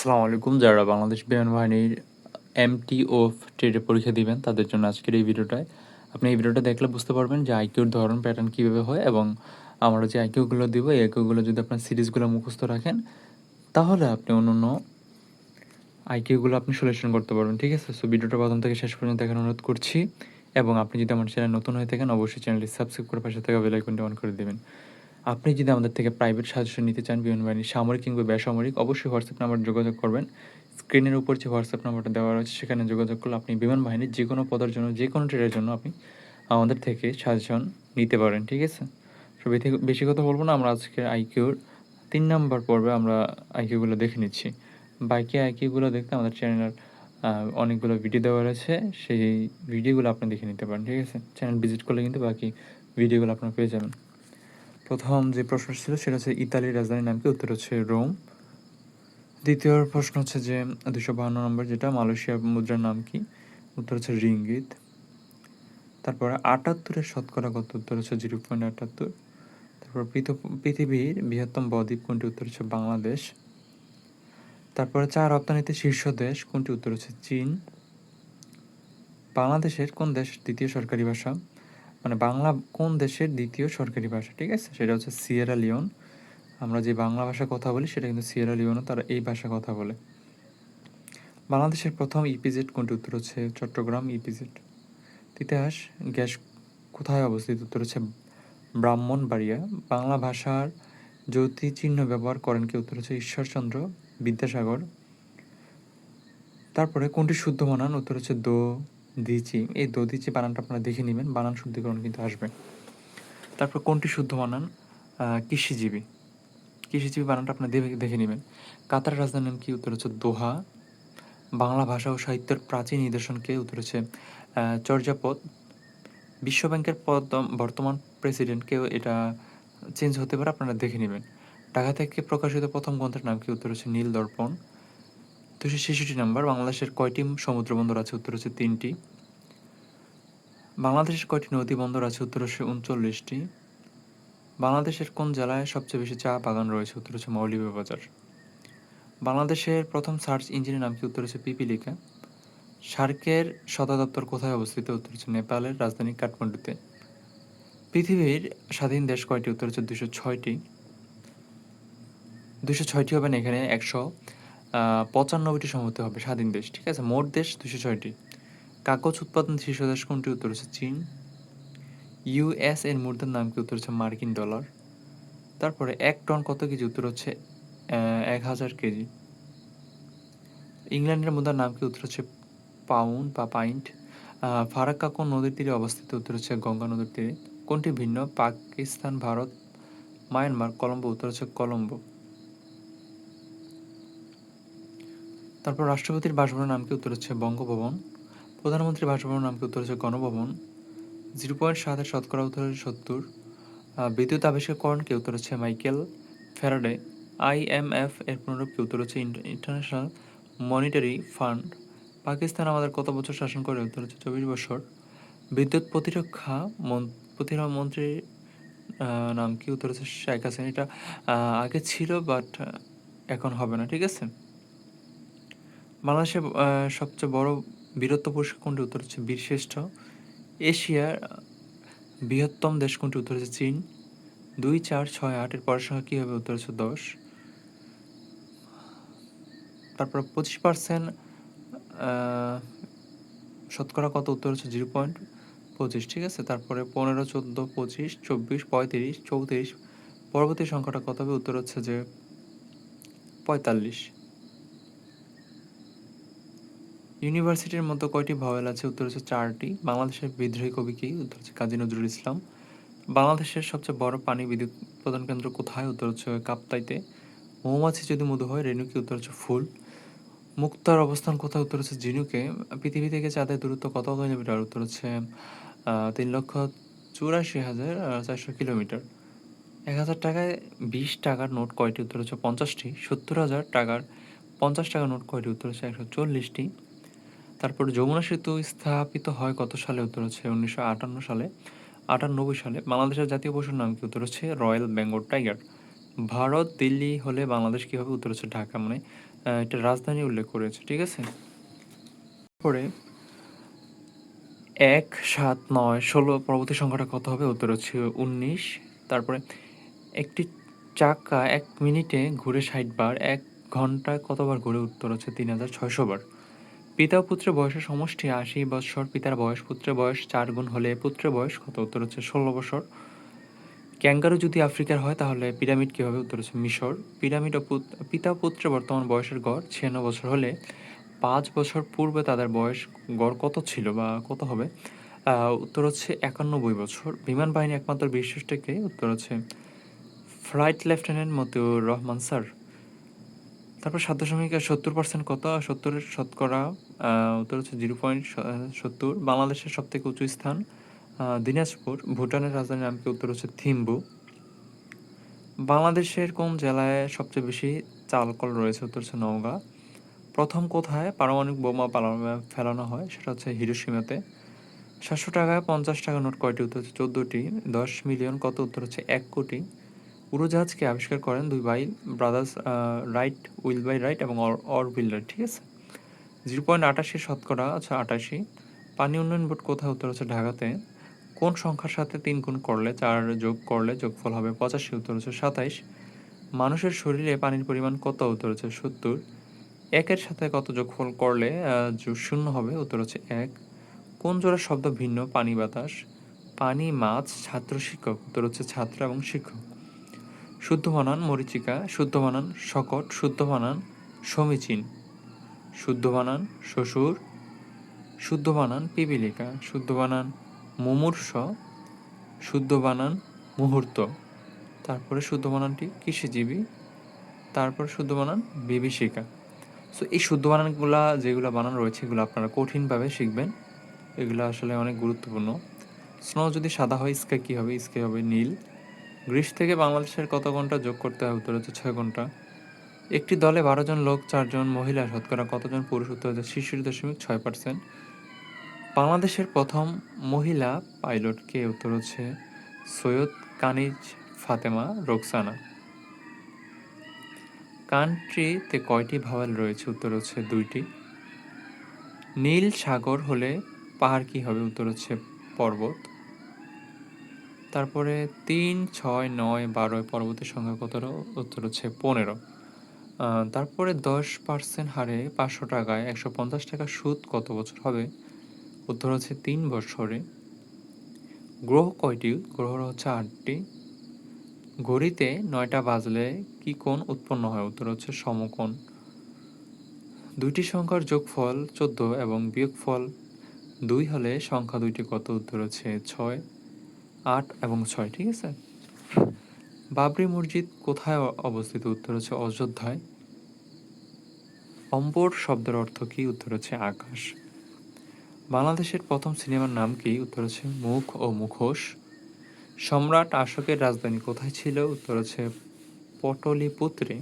আসসালামু আলাইকুম। যারা বাংলাদেশ বিমান বাহিনীর এমটি ও ট্রেডে পরীক্ষা দিবেন, তাদের জন্য আজকের এই ভিডিওটায় আপনি এই ভিডিওটা দেখলে বুঝতে পারবেন যে আইকিউর ধরন প্যাটার্ন কীভাবে হয় এবং আমরা যে আইকিউগুলো দিব, এই আইকিউগুলো যদি আপনার সিরিজগুলো মুখস্থ রাখেন, তাহলে আপনি অন্য অন্য আইকিউগুলো আপনি সলিউশন করতে পারবেন, ঠিক আছে? সো ভিডিওটা প্রথম থেকে শেষ পর্যন্ত দেখার অনুরোধ করছি এবং আপনি যদি আমার চ্যানেল নতুন হয়ে থাকেন, অবশ্যই চ্যানেলটি সাবস্ক্রাইব করে পাশে থাকা বেলাইকনটি অন করে দেবেন। আপনি যদি আমাদের থেকে প্রাইভেট সাজেশন নিতে চান বিমান বাহিনী সামরিক কিংবা বেসামরিক, অবশ্যই হোয়াটসঅ্যাপ নাম্বার যোগাযোগ করবেন। স্ক্রিনের উপর যে হোয়াটসঅ্যাপ নাম্বারটা দেওয়া রয়েছে, সেখানে যোগাযোগ করলে আপনি বিমান বাহিনীর যে কোনো পদের জন্য, যে কোনো ট্রেডের জন্য আপনি আমাদের থেকে সাজেশন নিতে পারেন, ঠিক আছে? তো বেশি- কথা বলব না, আমরা আজকে আইকিউর তিন নাম্বার পর্বে আমরা আইকিউগুলো দেখে নিচ্ছি। বাইকে আইকিউগুলো দেখতে আমাদের চ্যানেলের অনেকগুলো ভিডিও দেওয়া রয়েছে, সেই ভিডিওগুলো আপনি দেখে নিতে পারেন, ঠিক আছে? চ্যানেল ভিজিট করলে কিন্তু বাকি ভিডিওগুলো আপনার পেয়ে যাবেন। প্রথম যে প্রশ্ন ছিল সেটা হচ্ছে ইতালির রাজধানীর নাম কি? উত্তর হচ্ছে রোম। দ্বিতীয় প্রশ্ন হচ্ছে যে দুশো বাহান্ন নম্বর যেটা মালয়েশিয়ার মুদ্রার নাম কি? উত্তর হচ্ছে রিঙ্গিত। তারপরে আটাত্তরের শতকরা কত? উত্তর হচ্ছে জিরো পয়েন্ট আটাত্তর। তারপর পৃথিবীর বৃহত্তম বদ্বীপ কোনটি? উত্তর হচ্ছে বাংলাদেশ। তারপরে চা রপ্তানিতে শীর্ষ দেশ কোনটি? উত্তর হচ্ছে চীন। বাংলাদেশের কোন দেশ দ্বিতীয় সরকারি ভাষা? মানে বাংলা কোন দেশের দ্বিতীয় সরকারি ভাষা, ঠিক আছে? সেটা হচ্ছে সিয়েরা লিওন আমরা যে বাংলা ভাষা কথা বলি, সেটা কিন্তু সিয়েরা লিওনও তারা এই ভাষা কথা বলে। বাংলাদেশের প্রথম ইপিজেড কোনটি? উত্তর হচ্ছে চট্টগ্রাম ইপিজেড ইতিহাস, গ্যাস কোথায় অবস্থিত? উত্তর হচ্ছে ব্রাহ্মণবাড়িয়া। বাংলা ভাষার জ্যোতি চিহ্ন ব্যবহার করেন কি? উত্তর হচ্ছে ঈশ্বরচন্দ্র বিদ্যাসাগর। তারপরে কোনটি শুদ্ধ মানান? উত্তর হচ্ছে দো দিচি এই দো দিচি বানানটা আপনারা দেখে নেবেন। বানান শুদ্ধিকরণ কিন্তু আসবে। তারপর কোনটি শুদ্ধ বানান? কৃষিজীবী। কৃষিজীবী বানানটা আপনারা দেখে নেবেন। কাতার রাজধানীর নাম কি? উত্তর হচ্ছে দোহা। বাংলা ভাষা ও সাহিত্যের প্রাচীন নিদর্শনকে উত্তর হচ্ছে চর্যাপদ। বিশ্বব্যাংকের পদ বর্তমান প্রেসিডেন্টকেও এটা চেঞ্জ হতে পারে, আপনারা দেখে নেবেন। ঢাকা থেকে প্রকাশিত প্রথম গ্রন্থের নাম কি? উত্তর হচ্ছে নীল দর্পণ দুশো ছেষট্টি নাম্বার, বাংলাদেশের কয়টি সমুদ্র বন্দর আছে? উত্তর হচ্ছে তিনটি। বাংলাদেশের কয়টি নদী বন্দর আছে? উত্তর হচ্ছে উনচল্লিশটি। বাংলাদেশের কোন জেলায় সবচেয়ে বেশি চা বাগান রয়েছে? উত্তর হচ্ছে মৌলভীবাজার। বাংলাদেশের প্রথম সার্চ ইঞ্জিনের নাম কি? উত্তর হচ্ছে পিপিলিকা। সার্কের সদর দপ্তর কোথায় অবস্থিত? উত্তর হচ্ছে নেপালের রাজধানী কাঠমান্ডুতে। পৃথিবীর স্বাধীন দেশ কয়টি? উত্তর হচ্ছে দুশো ছয়টি। দুশো ছয়টি হবেন এখানে একশো। পঁচানব্বইটি সম্ভবত হবে স্বাধীন দেশ, ঠিক আছে? মোট দেশ দুশো ছয়টি। কাগজ উৎপাদন শীর্ষ দেশ কোনটি? উত্তর হচ্ছে চীন। ইউএস এর মুদ্রার নাম কি? উত্তর হচ্ছে মার্কিন ডলার। তারপরে এক টন কত কেজি? উত্তর হচ্ছে এক হাজার কেজি। ইংল্যান্ডের মুদ্রার নাম কি? উত্তর হচ্ছে পাউন্ড বা পাইন্ট। ফারাক্কা কোন নদীর তীরে অবস্থিত? উত্তর হচ্ছে গঙ্গা নদীর তীরে। কোনটি ভিন্ন? পাকিস্তান, ভারত, মায়ানমার, কলম্বো। উত্তর হচ্ছে কলম্বো। তারপর রাষ্ট্রপতির বাসভবনের নাম কি উত্তর হচ্ছে বঙ্গভবন, প্রধানমন্ত্রীর বাসভবনের নাম কি উত্তর হচ্ছে গণভবন, জিরো পয়েন্ট সাতের শতকরা উত্তর হচ্ছে সত্তর বিদ্যুৎ আবিষ্কারকরণ কি উত্তর হচ্ছে মাইকেল ফ্যারাডে আইএমএফ এর পুনরূপ কি উত্তর হচ্ছে ইন্টারন্যাশনাল মনিটারি ফান্ড। পাকিস্তান আমাদের কত বছর শাসন করে? উত্তর হচ্ছে চব্বিশ বছর। বিদ্যুৎ প্রতিরক্ষা প্রতিরক্ষা মন্ত্রীর নাম কি? উত্তর হচ্ছে শেখ হাসিনা। এটা আগে ছিল, বাট, এখন হবে না, ঠিক আছে? বাংলাদেশের সবচেয়ে বড় বীরত্ব পুরস্কার কোনটি? উত্তর হচ্ছে বীরশ্রেষ্ঠ। এশিয়ার বৃহত্তম দেশ কোনটি? উত্তর হচ্ছে চীন। দুই চার ছয় আট এর পরের কী হবে? উত্তর হচ্ছে দশ। তারপর পঁচিশ পার্সেন্ট শতকরা কত? উত্তর হচ্ছে জিরো পয়েন্ট পঁচিশ, ঠিক আছে? তারপরে পনেরো, চোদ্দ, পঁচিশ, চব্বিশ, পঁয়ত্রিশ, চৌত্রিশ, পরবর্তী সংখ্যাটা কত হবে? উত্তর হচ্ছে যে পঁয়তাল্লিশ। ইউনিভার্সিটির মতো কয়টি ভাওয়েল আছে? উত্তর হচ্ছে চারটি। বাংলাদেশের বিদ্রোহী কবি কি? উত্তর হচ্ছে কাজী নজরুল ইসলাম। বাংলাদেশের সবচেয়ে বড় পানি বিদ্যুৎ প্রদান কেন্দ্র কোথায়? উত্তর হচ্ছে কাপ্তাইতে। মৌমাছি যদি মধু হয় রেণুকি উত্তর হচ্ছে ফুল। মুক্তার অবস্থান কোথায়? উত্তর হচ্ছে জিনুকে পৃথিবী থেকে চাঁদের দূরত্ব কত কিলোমিটার? উত্তর হচ্ছে তিন লক্ষ চুরাশি হাজার চারশো কিলোমিটার। এক হাজার টাকায় বিশ টাকার নোট কয়টি? উত্তর হচ্ছে পঞ্চাশটি। সত্তর হাজার টাকার পঞ্চাশ টাকার নোট কয়টি? উত্তর হচ্ছে একশো চল্লিশটি। তারপর যমুনা সেতু স্থাপিত হয় কত সালে? উত্তর হচ্ছে উনিশশো আটান্ন সালে, আটানব্বই সালে। বাংলাদেশের জাতীয় পশুর নাম কি? উত্তর হচ্ছে রয়্যাল বেঙ্গল টাইগার। ভারত, দিল্লি হলে বাংলাদেশ কী হবে উত্তর হচ্ছে ঢাকা মানে এটা রাজধানী উল্লেখ করেছে, ঠিক আছে? পরে এক, সাত, নয়, ষোলো পরবর্তী সংখ্যাটা কত হবে? উত্তর হচ্ছে উনিশ। তারপরে একটি চাকা এক মিনিটে ঘুরে ষাট বার, এক ঘন্টায় কতবার ঘুরে? উত্তর হচ্ছে তিন হাজার ছয়শো বার। পিতা ও পুত্রের বয়সের সমষ্টি আশি বৎসর, পিতার বয়স, পুত্রের বয়স চার গুণ হলে পুত্রের বয়স কত? উত্তর হচ্ছে ষোলো বছর ক্যাঙ্গারু যদি আফ্রিকার হয়, তাহলে পিরামিড কীভাবে? উত্তর হচ্ছে মিশর। পিরামিড ও পুত- পিতা ও পুত্রের বর্তমান বয়সের গড় ছিয়ানব্বই বছর হলে পাঁচ বছর পূর্বে তাদের বয়স গড় কত ছিল বা কত হবে? উত্তর হচ্ছে একানব্বই বছর বিমান বাহিনী একমাত্র বিশিষ্টকে উত্তর হচ্ছে flight lieutenant Motiur Rahman, sir. তারপর সাত দশমিক সত্তর পার্সেন্ট কত? সত্তরের শতকরা উত্তর হচ্ছে জিরো পয়েন্ট সত্তর। বাংলাদেশের সব থেকে উঁচু স্থান দিনাজপুর। ভুটানের রাজধানীর নাম কি? উত্তর হচ্ছে থিম্বু। বাংলাদেশের কোন জেলায় সবচেয়ে বেশি চালকল রয়েছে? উত্তর হচ্ছে নওগাঁ। প্রথম কোথায় পারমাণবিক বোমা ফেলানো হয়? সেটা হচ্ছে হিরোসীমাতে সাতশো টাকায় পঞ্চাশ টাকা নোট কয়টি? উত্তর হচ্ছে চোদ্দোটি। দশ মিলিয়ন কত? উত্তর হচ্ছে এক কোটি। উড়োজাহাজকে আবিষ্কার করেন দুই ভাই, brothers Wright, Wilbur Wright এবং অর অর উইল রাইট ঠিক আছে? জিরো পয়েন্ট আটাশি শতকরা আচ্ছা আটাশি। পানি উন্নয়ন বোর্ড কোথায়? উত্তর হচ্ছে ঢাকাতে। কোন সংখ্যার সাথে তিন গুণ করলে চার যোগ করলে যোগফল হবে পঁচাশি? উত্তর হচ্ছে সাতাইশ। মানুষের শরীরে পানির পরিমাণ কত? উত্তর হচ্ছে সত্তর। একের সাথে কত যোগফল করলে শূন্য হবে? উত্তর হচ্ছে এক। কোন জোড়া শব্দ ভিন্ন? পানি, বাতাস। পানি, মাছ, ছাত্র, শিক্ষক। উত্তর হচ্ছে ছাত্র এবং শিক্ষক। শুদ্ধ বানান মরিচিকা, শুদ্ধ বানান শকট শুদ্ধ বানান সমীচীন। শুদ্ধ বানান, শ্বশুর। শুদ্ধ বানান, পিপিলিকা। শুদ্ধ বানান, মুমূর্ষ। শুদ্ধ বানান, মুহূর্ত। তারপরে শুদ্ধ বানানটি কৃষিজীবী। তারপর শুদ্ধ বানান, বিভীষিকা। সো এই শুদ্ধ বানানগুলা, যেগুলো বানান রয়েছে, এগুলো আপনারা কঠিনভাবে শিখবেন। এগুলো আসলে অনেক গুরুত্বপূর্ণ। স্নো যদি সাদা হয়, স্কাই কী হবে? স্কাই হবে নীল। গ্রীষ্ম থেকে বাংলাদেশের কত ঘণ্টা যোগ করতে হবে উত্তর হচ্ছে ছয় ঘণ্টা। একটি দলে বারো জন লোক চারজন মহিলা, শতকরা কতজন পুরুষ, উত্তর হচ্ছে শিশুর দশমিক ছয় পার্সেন্ট বাংলাদেশের প্রথম মহিলা পাইলট কে? উত্তর হচ্ছে সৈয়দ কানিজ ফাতেমা রোকসানা। কান্ট্রিতে কয়টি ভাওয়াল রয়েছে? উত্তর হচ্ছে দুইটি। নীল সাগর হলে পাহাড় কি হবে? উত্তর হচ্ছে পর্বত। তারপরে তিন, ছয়, নয় বারোয় পর্বতের সংখ্যা কত উত্তর হচ্ছে পনেরো। তারপরে দশ পার্সেন্ট হারে পাঁচশো টাকায় একশো পঞ্চাশ টাকা সুদ কত বছর হবে? উত্তর হচ্ছে তিন বছরে। গ্রহ কয়টি? গ্রহ হচ্ছে আটটি। ঘড়িতে নয়টা বাজলে কি কোণ উৎপন্ন হয়? উত্তর হচ্ছে সমকোণ। দুইটি সংখ্যার যোগফল চোদ্দ এবং বিয়োগফল দুই হলে সংখ্যা দুইটি কত? উত্তর হচ্ছে ছয়, আট এবং ছয়, ঠিক আছে? বাবরি মসজিদ কোথায় অবস্থিত? উত্তর হচ্ছে অযোধ্যায়। অম্বর শব্দের অর্থ কি? উত্তর হচ্ছে আকাশ। বাংলাদেশের প্রথম সিনেমার নাম কি? উত্তর হচ্ছে মুখ ও মুখোশ। সম্রাট অশোকের রাজধানী কোথায় ছিল? উত্তর হচ্ছে পটলিপুত্রে।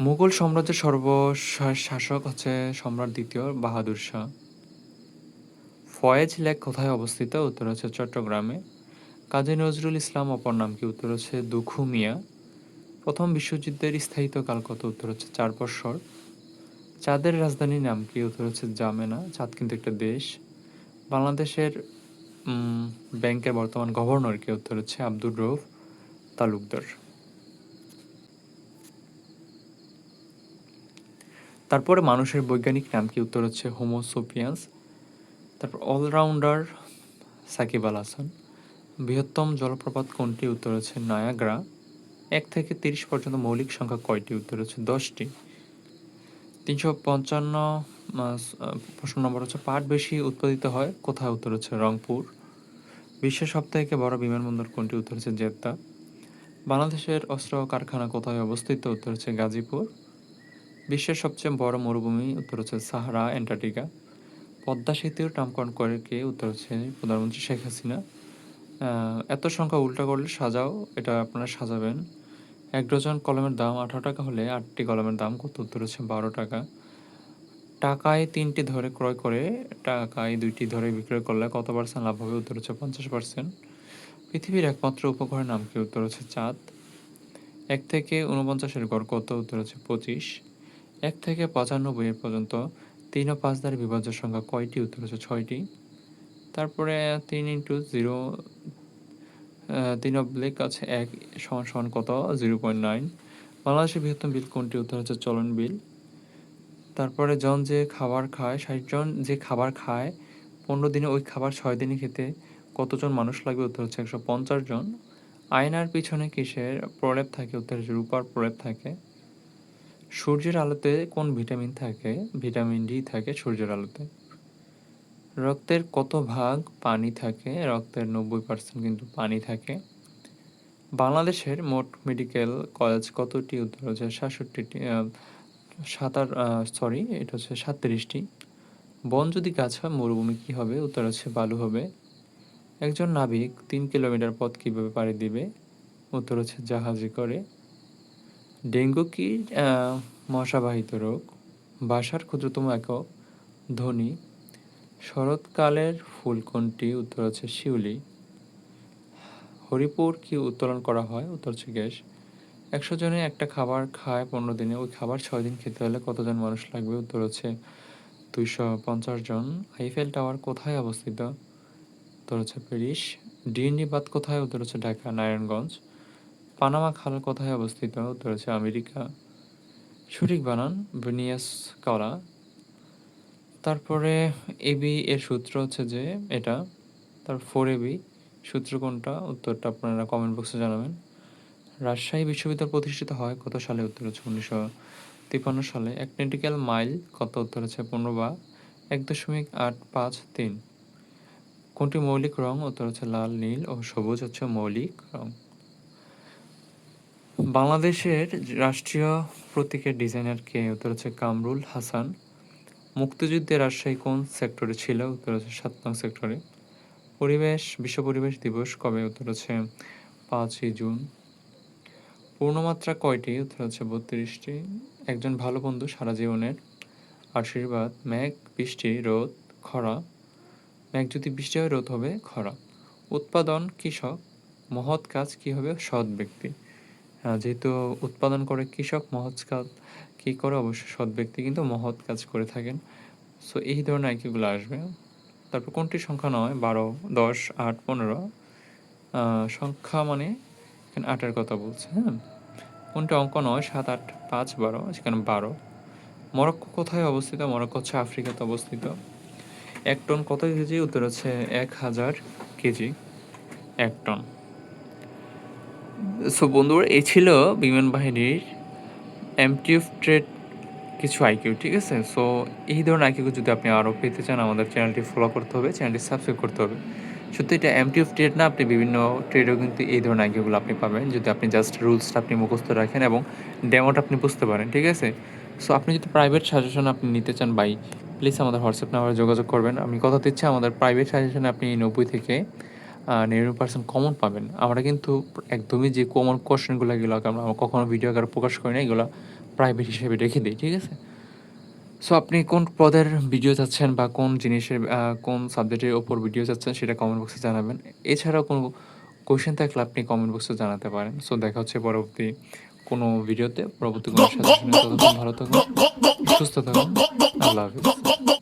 মুঘল সাম্রাজ্যের সর্বশাসক হচ্ছে সম্রাট দ্বিতীয় বাহাদুর শাহ। ফয়েজ লেক কোথায় অবস্থিত? উত্তর হচ্ছে চট্টগ্রামে। কাজী নজরুল ইসলাম অপর নাম কি? উত্তর হচ্ছে দুখু মিয়া। প্রথম বিশ্বযুদ্ধের স্থায়িত্বকাল কত? উত্তর হচ্ছে চার বৎসর। চাঁদের রাজধানীর নাম কি? উত্তর হচ্ছে জামেনা। চাঁদ কিন্তু একটা দেশ। বাংলাদেশের ব্যাংকের বর্তমান গভর্নর কে? উত্তর হচ্ছে আব্দুর রৌফ তালুকদার। তারপরে মানুষের বৈজ্ঞানিক নাম কি? উত্তর হচ্ছে হোমোসোপিয়ান্স। তারপর অলরাউন্ডার সাকিব আল হাসান। বৃহত্তম জলপ্রপাত কোনটি? উত্তর হচ্ছে নায়াগ্রা। এক থেকে তিরিশ পর্যন্ত মৌলিক সংখ্যা কয়টি? উত্তর হচ্ছে দশটি। তিনশো পঞ্চান্ন প্রশ্ন নম্বর হচ্ছে পাট বেশি উৎপাদিত হয়? কোথায়? উত্তর হচ্ছে রংপুর। বিশ্বের সবথেকে বড় বিমানবন্দর কোনটি? উত্তর হচ্ছে জেদ্দা। বাংলাদেশের অস্ত্র কারখানা কোথায় অবস্থিত? উত্তর হচ্ছে গাজীপুর। বিশ্বের সবচেয়ে বড় মরুভূমি, উত্তর হচ্ছে সাহারা, অ্যান্টার্কটিকা। পদ্মা সেতুর নামকরণ করে কে? উত্তর হচ্ছে প্রধানমন্ত্রী শেখ হাসিনা। এত সংখ্যা উল্টা করলে সাজাও, এটা আপনারা সাজাবেন। এক ডজন কলমের দাম আঠারো টাকা হলে আটটি কলমের দাম কত উত্তর হচ্ছে বারো টাকা। টাকায় তিনটি ধরে ক্রয় করে, টাকায় দুইটি ধরে বিক্রয় করলে কত পার্সেন্ট লাভ হবে? উত্তর হচ্ছে পঞ্চাশ পার্সেন্ট পৃথিবীর একমাত্র উপগ্রহের নাম কি? উত্তর হচ্ছে চাঁদ। এক থেকে উনপঞ্চাশের গড় কত? উত্তর হচ্ছে পঁচিশ। এক থেকে পঁচানব্বই পর্যন্ত তিন ও পাঁচ দ্বারা বিভাজ্য সংখ্যা কয়টি? উত্তর হচ্ছে ছয়টি। তারপরে তিন ইন্টু জিরো তিন অব্লিক আছে এক সমান সমান কত? জিরো পয়েন্ট নাইন বাংলাদেশের বৃহত্তম বিল কোনটি? উত্তর হচ্ছে চলন বিল। তারপরে জন যে খাবার খায়, ষাট জন যে খাবার খায়, পনেরো দিনে ওই খাবার ছয় দিনে খেতে কতজন মানুষ লাগবে? উত্তর হচ্ছে একশো পঞ্চাশ জন। আয়নার পিছনে কিসের প্রলেপ থাকে? উত্তর হচ্ছে রূপার প্রলেপ থাকে। সূর্যের আলোতে কোন ভিটামিন থাকে? ভিটামিন ডি থাকে সূর্যের আলোতে। রক্তের কত ভাগ পানি থাকে? রক্তের নব্বই পার্সেন্ট কিন্তু পানি থাকে। বাংলাদেশের মোট মেডিকেল কলেজ কতটি? উত্তর হচ্ছে সাতষট্টিটি সাতার সরি এটা হচ্ছে সাতত্রিশটি। বন যদি গাছ হয় মরুভূমি কী হবে? উত্তর হচ্ছে বালু হবে। একজন নাবিক তিন কিলোমিটার পথ কীভাবে পাড়ি দিবে? উত্তর হচ্ছে জাহাজে করে। ডেঙ্গু কি মশাবাহিত রোগ? বাসার ক্ষুদ্রতম একক ধ্বনি শরৎকালের ফুল কোনটি? উত্তর হচ্ছে শিউলি। হরিপুর কি উত্তোলন করা হয়? উত্তর হচ্ছে গ্যাস। একশো জনে একটা খাবার খায় পনেরো দিনে। ওই খাবার ছয় দিন খেতে হলে কতজন মানুষ লাগবে? উত্তর হচ্ছে দুইশো পঞ্চাশ জন। আইফেল টাওয়ার কোথায় অবস্থিত? উত্তর হচ্ছে প্যারিস। ডিএনডি বাদ কোথায়? উত্তর হচ্ছে ঢাকা, নারায়ণগঞ্জ। পানামা খাল কোথায় অবস্থিত? উত্তর হচ্ছে আমেরিকা। সঠিক বানান, ভিনিয়াস করা তারপরে এবি এর সূত্র হচ্ছে যে এটা, তার ফোর এবি সূত্র কোনটা? উত্তরটা আপনারা কমেন্ট বক্সে জানাবেন। রাজশাহী বিশ্ববিদ্যালয় প্রতিষ্ঠিত হয় কত সালে? উত্তর হচ্ছে উনিশশো তিপ্পান্ন সালে। এক নেটিক্যাল মাইল কত? উত্তর হচ্ছে পনেরো বা এক দশমিক আট পাঁচ তিন। কোনটি মৌলিক রং? উত্তর হচ্ছে লাল, নীল ও সবুজ হচ্ছে মৌলিক রং। বাংলাদেশের রাষ্ট্রীয় প্রতীকের ডিজাইনার কে? উত্তর হচ্ছে কামরুল হাসান। মুক্তিযুদ্ধে রাজশাহী কোন সেক্টরে ছিল? উত্তর হচ্ছে সাত নং সেক্টরে। পরিবেশ, বিশ্ব পরিবেশ দিবস কবে? উত্তর হচ্ছে পাঁচই জুন। পূর্ণমাত্রা কয়টি? উত্তর হচ্ছে বত্রিশটি। একজন ভালো বন্ধু সারা জীবনের। আশীর্বাদ, মেঘ, বৃষ্টি, রোদ, খরা। মেঘ যদি বৃষ্টি হয়, রোদ হবে খরা। উৎপাদন, কৃষক। মহৎ কাজ কি হবে? সৎ ব্যক্তি। যেহেতু উৎপাদন করে কৃষক, মহৎ কাজ কী করে? অবশ্যই সৎ ব্যক্তি কিন্তু মহৎ কাজ করে থাকেন। সো এই ধরনের আইকিউগুলো আসবে। তারপর কোনটি সংখ্যা নয়? বারো, দশ, আট, পনেরো। সংখ্যা মানে এখানে আটের কথা বলছে হ্যাঁ? কোনটি অঙ্ক নয়? সাত, আট, পাঁচ, বারো, সেখানে বারো। মরক্কো কোথায় অবস্থিত? মরক্কো হচ্ছে আফ্রিকাতে অবস্থিত। এক টন কত কেজি? উত্তর হচ্ছে এক হাজার কেজি। এক টন। সো বন্ধুরা, এই ছিল বিমান বাহিনীর এমটিএফ ট্রেড কিছু আইকিউ ঠিক আছে? সো এই ধরনের আইকিউ যদি আপনি আরও পেতে চান, আমাদের চ্যানেলটি ফলো করতে হবে চ্যানেলটি সাবস্ক্রাইব করতে হবে। সত্যি এটা এমটিএফ ট্রেড না, আপনি বিভিন্ন ট্রেডেও কিন্তু এই ধরনের আইকিউগুলো আপনি পাবেন, যদি আপনি জাস্ট রুলসটা আপনি মুখস্থ রাখেন এবং ডেমোটা আপনি বুঝতে পারেন, ঠিক আছে? সো আপনি যদি প্রাইভেট সাজেশন আপনি নিতে চান বাই প্লিজ আমাদের হোয়াটসঅ্যাপ নাম্বারে যোগাযোগ করবেন। আমি কথা দিচ্ছি, আমাদের প্রাইভেট সাজেশনে আপনি নব্বই থেকে নিরানব্বই পার্সেন্ট কমন পাবেন। আমরা কিন্তু একদমই যে কমন কোশ্চেনগুলো এগুলো আমরা কখনো ভিডিও আকারে প্রকাশ করি না এগুলো প্রাইভেট হিসেবে রেখে দিই ঠিক আছে? সো আপনি কোন পদের ভিডিও চাচ্ছেন বা কোন জিনিসের কোন সাবজেক্টের ওপর ভিডিও চাচ্ছেন সেটা কমেন্ট বক্সে জানাবেন। এছাড়াও কোনো কোয়েশ্চেন থাকলে আপনি কমেন্ট বক্সে জানাতে পারেন। সো দেখা হচ্ছে পরবর্তী কোনো ভিডিওতে পরবর্তী কোনো ভালো থাকুন সুস্থ থাকুন। আল্লাহ হাফিজ।